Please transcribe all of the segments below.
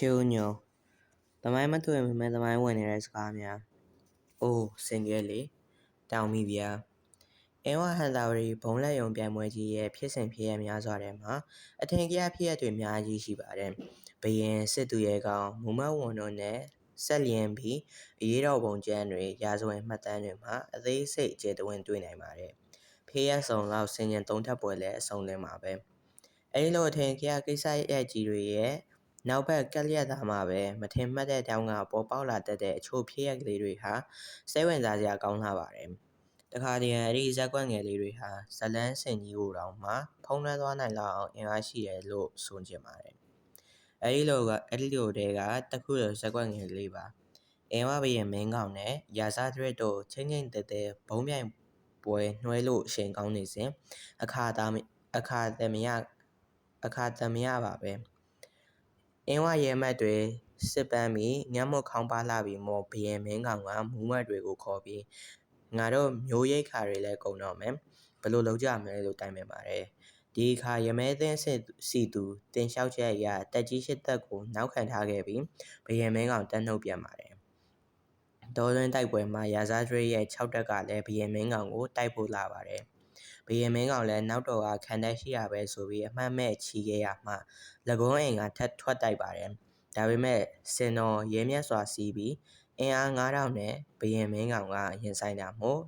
ချေဦးညုံသမိုင်းမသွေမမဲသမိုင်းဝင်နေတဲ့စကားများအိုးစင်ကဲလေတောင်မိဗျာအင်းဝဟန်တာဝရီဘုံလက်ယုံပြိုင်ပွဲကြီးရဲ့ဖြစ်စဉ်ဖြစ်ရများစွာထဲမှာအထင်ကြီးအဖြစ်ရတွေအများကြီးရှိပါတယ်ဘယင်စစ်သူရဲကောင်မူမဝန်တို့နဲ့ဆက်လျင်ပြီးအရေးတော်ပုံကျန်းတွေရာဇဝင်မှတ်တမ်းတွေမှာအသေးစိတ်ကျေတဝင်းတွေ့နိုင်ပါတယ်ဖေးရဆောင်လောက်ဆင်ញံသုံးထပ်ပွဲလည်းအဆုံးလင်းပါပဲအဲဒီလိုအထင်ကြီးကိစ္စရဲ့ကြီးတွေရဲ့ နောက်ဘက်ကပ်လျက်သားမှပဲမထင်မှတ်တဲ့တောင်းကပေါ်ပေါက်လာတတ်တဲ့အချို့ဖြစ်ရကလေးတွေဟာစိတ်ဝင်စားစရာကောင်းလာပါတယ်။တခါတည်းအဲ့ဒီဇက်ကွက်ငယ်လေးတွေဟာဇလန်းစင်ကြီးကိုတောင်မှဖုံးလွှမ်းသွားနိုင်လောက်အောင်အင်အားရှိတယ်လို့ဆိုချင်ပါတယ်။အဲဒီလိုကအဲ့ဒီလိုတည်းကတခုလိုဇက်ကွက်ငယ်လေးပါ။အင်ဝဘရင်မင်းကောင်နဲ့ရာဇသရက်တို့ချင်းချင်းတဲတဲဘုံပြိုင်ပွဲနှွှဲလို့အချိန်ကောင်းနေစဉ်အခါသားအခါသမယအခါသမယပါပဲ။ အင်းဝရဲမက်တွေစစ်ပန်းပြီးငတ်မွတ်ခေါင်းပါလာပြီးမော်ဘယင်မင်းကောင်ကမူးမတ်တွေကိုခေါ်ပြီးငါတို့မျိုးရိတ်ခါတွေလည်းကုံတော့မယ်ဘယ်လိုလုပ်ကြမလဲလို့တိုင်ပင်ပါတယ်ဒီအခါရမဲသင်းစစ်စီသူတင်လျှောက်ချက်အရတက်ကြီးရှစ်သက်ကိုနောက်ခံထားခဲ့ပြီးဘယင်မင်းကောင်တက်နှုတ်ပြန်ပါတယ်ဒေါ်လွင်တိုက်ပွဲမှာရာဇာဒရီရဲ့6တက်ကလည်းဘယင်မင်းကောင်ကိုတိုက်ဖို့လာပါတယ် ဘယင်မင်းကောင်လည်းနောက်တော်ကခံတက်ရှိရပဲဆိုပြီးအမှတ်မဲ့ချီခဲ့ရမှ၎င်းအိမ်ကထက်ထွက်တိုက်ပါတယ်။ဒါပေမဲ့စင်တော်ရဲမြတ်စွာစီးပြီးအင်အား9000နဲ့ဘယင်မင်းကောင်ကရင်ဆိုင်တာမို့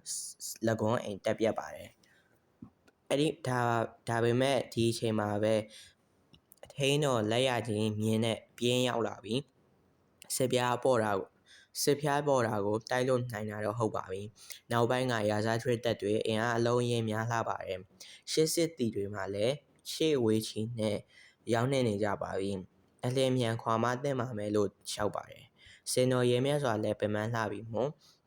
၎င်းအိမ်တက်ပြတ်ပါတယ်။အဲ့ဒီဒါဒါပေမဲ့ဒီအချိန်မှာပဲထိန်းတော်လက်ရချင်းမြင်းနဲ့ပြင်းရောက်လာပြီးစစ်ပြားပေါ်တာကို စစ်ဖျားပေါ်တာကိုတိုက်လို့နိုင်တာတော့ဟုတ်ပါပြီ။နောက်ပိုင်းကရာဇာထရစ်တက်တွေအင်အားအလုံးရင်းများလာပါတယ်။ရှစ်စစ်တီတွေမှာလည်းရှေ့ဝေးချီနဲ့ရောက်နေနေကြပါပြီ။အလင်းမြန်ခွာမတင်ပါမယ်လို့လျှောက်ပါတယ်။စင်တော်ရဲမြတ်စွာလည်းပင်ပန်းလှပြီးမှ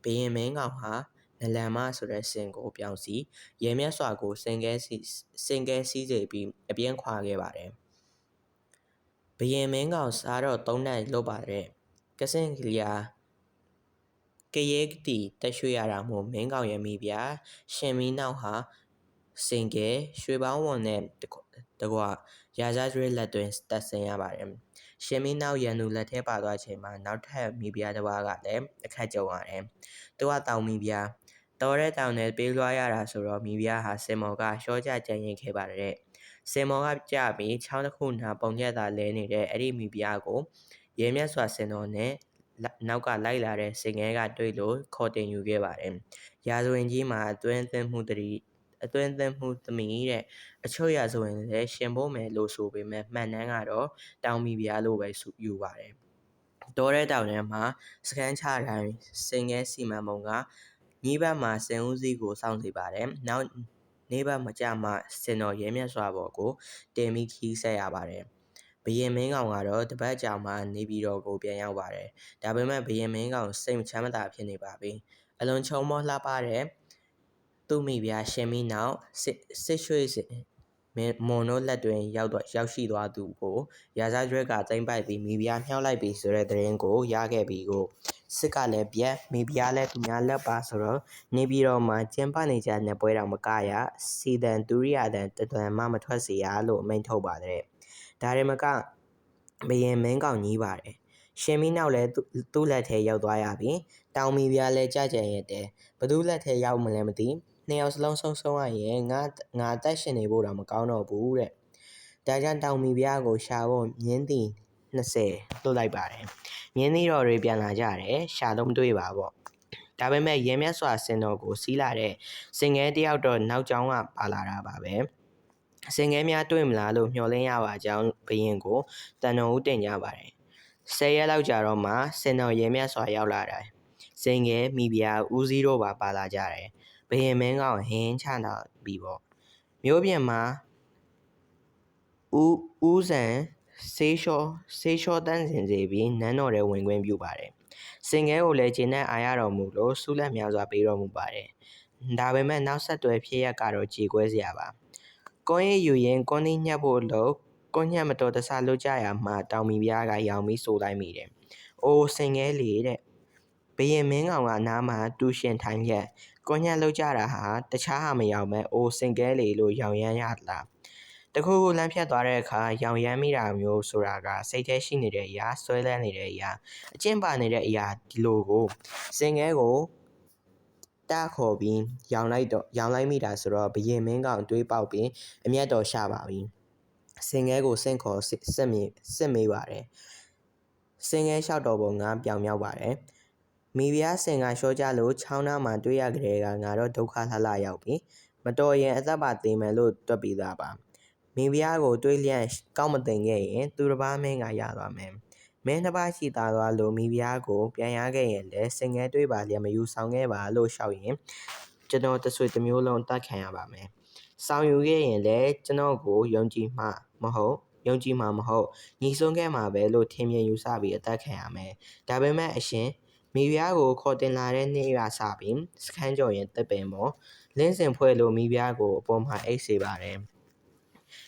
ဘရင်မင်းကောင်ဟာနလန်မဆိုတဲ့စင်ကိုပြောင်းစီရဲမြတ်စွာကိုစင်ကဲစီစင်ကဲစီးစေပြီးအပြင်းခွာခဲ့ပါတယ်။ဘရင်မင်းကောင်စားတော့သုံးနက်လွတ်ပါတယ်။ကစင်ကလျာ ကရဲတီတက်ရွှေရတာမို့မင်းကောင်ရမိဗျာရှင်မီနောက်ဟာစင်ကဲရွှေပေါင်းဝန်နဲ့တကွရာဇရွေးလက်တွင်တက်ဆင်ရပါတယ်။ရှင်မင်းနောက်ရန်သူလက်ထဲပါသွားချိန်မှာနောက်ထပ်မိဖုရားတစ်ပါးကလည်းအခက်ကြုံရတယ်။သူကတောင်မိဖုရားတော်တဲ့တောင်နဲ့ပေးလွှားရတာဆိုတော့မိဖုရားဟာစင်မော်ကရှော့ကြကြံရင်ခဲ့ပါတယ်။စင်မော်ကကြပြီးချောင်းတစ်ခုနာပုံရက်သာလဲနေတဲ့အဲ့ဒီမိဖုရားကိုရဲမြတ်စွာစင်တော်နဲ့ နောက်ကလိုက်လာတဲ့စင်ငဲကတွေ့လို့ခေါ်တင်ယူခဲ့ပါတယ်။ရာဇဝင်ကြီးမှာအတွင်းသင်းမှုတရီအသွင်သင်မှုသမီးတဲ့အချုပ်ရဆိုရင်လည်းရှင်ဖို့မယ်လို့ဆိုပေမဲ့မှန်တမ်းကတော့တောင်မီပြားလို့ပဲယူပါတယ်တောတဲ့တောင်ထဲမှာစကန်ချတိုင်းစင်ငဲစီမံပုံကညီးဘက်မှာစင်ဦးစီးကိုစောင့်နေပါတယ်နောက်နေဘက်မကြမှာစင်တော်ရဲမြတ်စွာဘော်ကိုတင်ပြီးခီးဆက်ရပါတယ် ဘယင်မင်းကောင်ကတော့တပတ်ကြာမှနေပြည်တော်ကိုပြန်ရောက်ပါတယ်ဒါပေမဲ့ဘယင်မင်းကောင်စိတ်မချမ်းမသာဖြစ်နေပါပြီအလွန်ချုံမောလှပတဲ့သူ့မိဖုရားရှင်မီနောက်စစ်ရွှေစစ်မွန်တို့လက်တွင်ရောက်တော့ရောက်ရှိသွားသူကိုရာဇရွက်ကသိမ့်ပိုက်ပြီးမိဖုရားမြှောက်လိုက်ပြီးဆိုတဲ့သတင်းကိုရခဲ့ပြီးကို စစ်ကလည်းပြက်မိဖုရားလည်းသူများလက်ပါဆိုတော့နေပြည်တော်မှာကျင်းပနေကြတဲ့ပွဲတော်မကရစီတန်ဒုရိယတန်တတွန်မှမထွက်စေရလို့အမိန့်ထုတ်ပါတယ်ဒါရင်မကဘယင်မင်းကောင်ကြီးပါတယ်ရှင်မီနောက်လည်းသူ့လက်ထဲရောက်သွားရပြီတောင်မီပြားလည်းကြကြရဲတယ်ဘသူလက်ထဲရောက်မလဲမသိနှစ်ယောက်စလုံးဆုံးဆုံးရရင်ငါငါအသက်ရှင်နေဖို့တော့မကောင်းတော့ဘူးတဲ့ဒါကြောင့်တောင်မီပြားကိုရှာဖို့မြင်းတီ 20လွတ်လိုက်ပါတယ်မြင်းသီးတော်တွေပြန်လာကြတယ်ရှာတော့မတွေ့ပါပေါ့ဒါပေမဲ့ရဲမြတ်စွာစင်တော်ကိုစီးလာတဲ့စင်ငယ်တယောက်တော့နောက်ကျောင်းကပါလာတာပါပဲစင်ငယ်များတွေ့မလားလို့မျှော်လင့်ရပါကြောင်းဘရင်ကိုတန်တော်ဦးတင်ကြပါတယ်ဆယ်ရက်လောက်ကြာတော့မှစင်တော်ရဲမြတ်စွာရောက်လာတယ်စင်ငယ်မိဖုရားဦးစီးတို့ပါပါလာကြတယ်ဘယင်မင်းကောင်ဟင်းချတာပြီပေါ့မျိုးပြင်မှာဦးဦးဆန် ဆေးလျှောဆေးလျှောတန်းစင်စီပြီးနန်းတော်ထဲဝင်ခွင့်ပြုပါတယ်စင်ငယ်ကိုလည်းကျင်းနဲ့အားရတော်မူလို့ဆုလက်များစွာပေးတော်မူပါတယ်ဒါပေမဲ့နောက်ဆက်တွဲဖြစ်ရက်ကတော့ကြေကွဲစရာပါကွန်ရယူရင်ကွန်နီညက်ဖို့လို့ကွန်ညက်မတော်တဆလွတ်ကြရမှာတောင်မီပြားကရောင်ပြီးစိုးလိုက်မိတယ်။အိုးစင်ငဲလေတဲ့ဘရင်မင်းကောင်ကနားမှာတူရှင်ထိုင်ရက်ကွန်ညက်လောက်ကြတာဟာတခြားဟာမရောက်မဲ့အိုစင်ကဲလေလို့ရောင်ရမ်းရလား တခုခုလမ်းဖြတ်သွားတဲ့အခါရောင်ရမ်းမိတာမျိုးဆိုတာကစိတ်ထဲရှိနေတဲ့အရာဆွဲလန်းနေတဲ့အရာအကျင့်ပါနေတဲ့အရာဒီလိုကိုစင်ငဲကိုတခေါ်ပြီးရောင်လိုက်တော့ရောင်လိုက်မိတာဆိုတော့ဘယင်မင်းကောင်တွေးပေါက်ပြီးအမျက်တော်ရှာပါပြီစင်ငဲကိုစင့်ခေါ်စစ်စစ်မေးစစ်မေးပါတယ်စင်ငဲလျှောက်တော်ပုံငါပြောင်မြောက်ပါတယ်မိဖုရားစင်ကလျှောကြလို့ချောင်းနာမှာတွေးရကြတဲ့ကငါတော့ဒုက္ခလှလှရောက်ပြီမတော်ရင်အသက်ပါသေးမယ်လို့တွက်ပြီးသားပါ မင်းပြားကိုတွေးလျက်ကောက်မတင်ခဲ့ရင် သူတစ်ပါးမင်းကရသွားမယ်။မင်းတစ်ပါးရှိသားသွားလို့မိဖုရားကိုပြန်ရခဲ့ရင်လည်းစင်ငဲတွေးပါလျက်မယူဆောင်ခဲ့ပါလို့ရှောက်ရင်ကျွန်တော်တဆွေတစ်မျိုးလုံးတတ်ခံရပါမယ်။ဆောင်ယူခဲ့ရင်လည်းကျွန်တော်ကိုယုံကြည်မှမဟုတ်ယုံကြည်မှမဟုတ်ညီဆုံးခဲ့မှာပဲလို့ထင်မြင်ယူဆပြီးအသက်ခံရမယ်။ဒါပေမဲ့အရှင်မိဖုရားကိုခေါ်တင်လာတဲ့နေ့ရစပြီးစခန်းကျော်ရင်တပ်ပင်ပေါ်လင်းစင်ဖွဲ့လို့မိဖုရားကိုအပေါ်မှာအိတ်စေပါတယ်။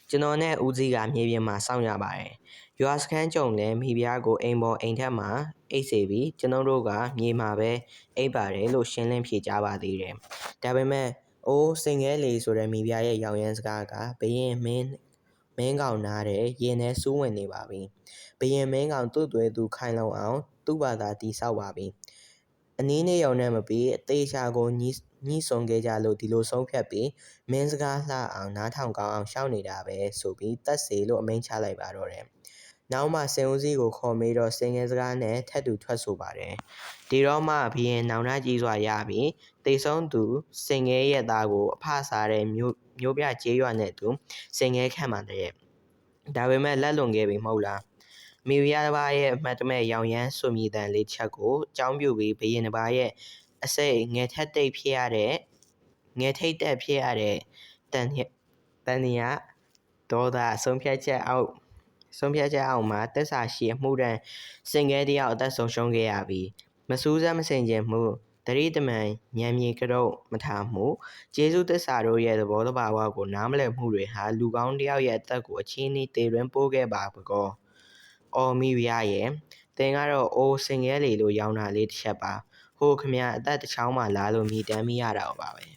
ကျွန်တော်နဲ့ဦးစီးကမြေပြင်မှာစောင့်ရပါတယ်။ရွာစခန်းကြုံလည်းမိဖုရားကိုအိမ်ပေါ်အိမ်ထက်မှာအိတ်စေပြီးကျွန်တော်တို့ကမြေမှာပဲအိပ်ပါတယ်လို့ရှင်းလင်းဖြေကြားပါသေးတယ်။ဒါပေမဲ့အိုးစင်ငဲလေဆိုတဲ့မိဖုရားရဲ့ရောင်ရမ်းစကားကဘရင်မင်းမင်းကောင်နားတဲ့ရင်ထဲစူးဝင်နေပါပြီ။ဘရင်မင်းကောင်သူ့သွေးသူခိုင်လုံအောင် သူ့ဘာသာတီဆောက်ပါပြီ။အနည်းနဲ့ရောင်နဲ့မပြီးအသေးချာကိုညီး ညီးစွန်ခဲ့ကြလို့ဒီလိုဆုံးဖြတ်ပြီးမင်းစကားလှအောင်နားထောင်ကောင်းအောင်ရှောက်နေတာပဲဆိုပြီးတတ်စေလို့အမိန့်ချလိုက်ပါတော့တယ်။နောက်မှစင်ဦးစီးကိုခေါ်မေးတော့စင်ငယ်စကားနဲ့ထက်တူထွက်ဆိုပါတယ်။ဒီတော့မှဘီရင်နောင်နာကြီးစွာရပြီးတိတ်ဆုံးသူစင်ငယ်ရဲ့သားကိုအဖစားတဲ့မျိုးမျိုးပြကျေးရွာနဲ့သူစင်ငယ်ခံမှတဲ့။ဒါပေမဲ့လက်လွန်ခဲ့ပြီမဟုတ်လား။မိဖုရားတစ်ပါးရဲ့အမှတ်တမဲ့ရောင်ရမ်းဆွမြည်တန်လေးချက်ကိုအကြောင်းပြုပြီးဘရင်တစ်ပါးရဲ့ အစိတ်ငယ်ထက်တိတ်ဖြစ်ရတဲ့ငယ်ထိတ်တက်ဖြစ်ရတဲ့တန်တန်ရဒေါသဆုံးဖြတ်ချက်အောက်ဆုံးဖြတ်ချက်အောက်မှာတက်စာရှိအမှုတန်းစင်ငယ်တယောက်အသက်ဆုံးရှုံးခဲ့ရပြီးမစူးစမ်းမစင်ကြင်မှုတရိတမန်ညံမြေကရုတ်မထားမှုကျေးဇူးသစ္စာတို့ရဲ့သဘောတဘာဝကိုနားမလည်မှုတွေဟာလူကောင်းတယောက်ရဲ့အသက်ကိုအချင်းဤတေတွင်ပိုးခဲ့ပါဘကော။အော်မိဖုရားရဲ့တင်ကတော့အိုးစင်ငဲလေလို့ရောင်းတာလေးတစ်ချက်ပါ။ ဟိုခမရအသက်တစ်ချောင်းမှလာလို့မြည်တမ်းမိရတာပါပဲ။